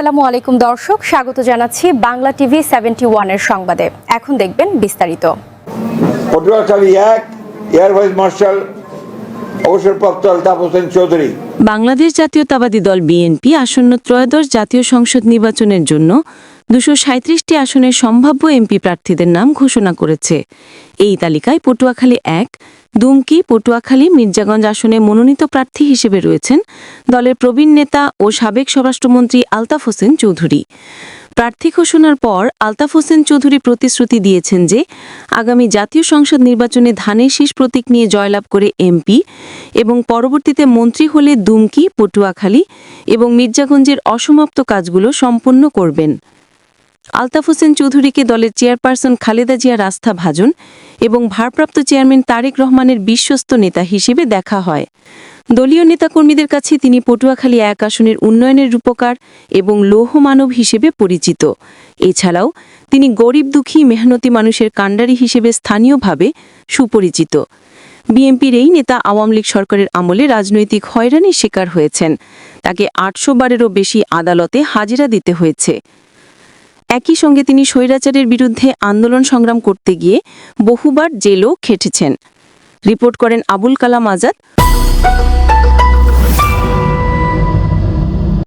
আসসালামু আলাইকুম দর্শক স্বাগত জানাচ্ছি বাংলা টিভি সেভেন্টি ওয়ানের সংবাদে। এখন দেখবেন বিস্তারিত। পটুয়াখালী এক এয়ার ভাইস মার্শাল অবসরপ্রাপ্ত আলতাফ হোসেন চৌধুরী। বাংলাদেশ জাতীয়তাবাদী দল বিএনপি আসন্ন ত্রয়োদশ জাতীয় সংসদ নির্বাচনের জন্য দুশো সাঁত্রিশটি আসনের সম্ভাব্য এমপি প্রার্থীদের নাম ঘোষণা করেছে। এই তালিকায় পটুয়াখালী এক দুমকি, পটুয়াখালী, মির্জাগঞ্জ আসনে মনোনীত প্রার্থী হিসেবে রয়েছেন দলের প্রবীণ নেতা ও সাবেক স্বরাষ্ট্রমন্ত্রী আলতাফ হোসেন চৌধুরী। প্রার্থী ঘোষণার পর আলতাফ হোসেন চৌধুরী প্রতিশ্রুতি দিয়েছেন যে, আগামী জাতীয় সংসদ নির্বাচনে ধানের শীষ প্রতীক নিয়ে জয়লাভ করে এমপি এবং পরবর্তীতে মন্ত্রী হলে দুমকি, পটুয়াখালী এবং মির্জাগঞ্জের অসমাপ্ত কাজগুলো সম্পন্ন করবেন। আলতাফ হোসেন চৌধুরীকে দলের চেয়ারপারসন খালেদা জিয়ার আস্থা ভাজন এবং ভারপ্রাপ্ত চেয়ারম্যান তারেক রহমানের বিশ্বস্ত নেতা হিসেবে দেখা হয়। দলীয় নেতাকর্মীদের কাছে তিনি পটুয়াখালী এক আসনের উন্নয়নের রূপকার এবং লৌহ মানব হিসেবে পরিচিত। এছাড়াও তিনি গরিব দুঃখী মেহনতি মানুষের কাণ্ডারি হিসেবে স্থানীয়ভাবে সুপরিচিত। বিএনপির এই নেতা আওয়ামী লীগ সরকারের আমলে রাজনৈতিক হয়রানির শিকার হয়েছেন। তাকে আটশো বারেরও বেশি আদালতে হাজিরা দিতে হয়েছে। একই সঙ্গে তিনি স্বৈরাচারের বিরুদ্ধে আন্দোলন সংগ্রাম করতে গিয়ে বহুবার জেলও খেটেছেন। রিপোর্ট করেন আবুল কালাম আজাদ।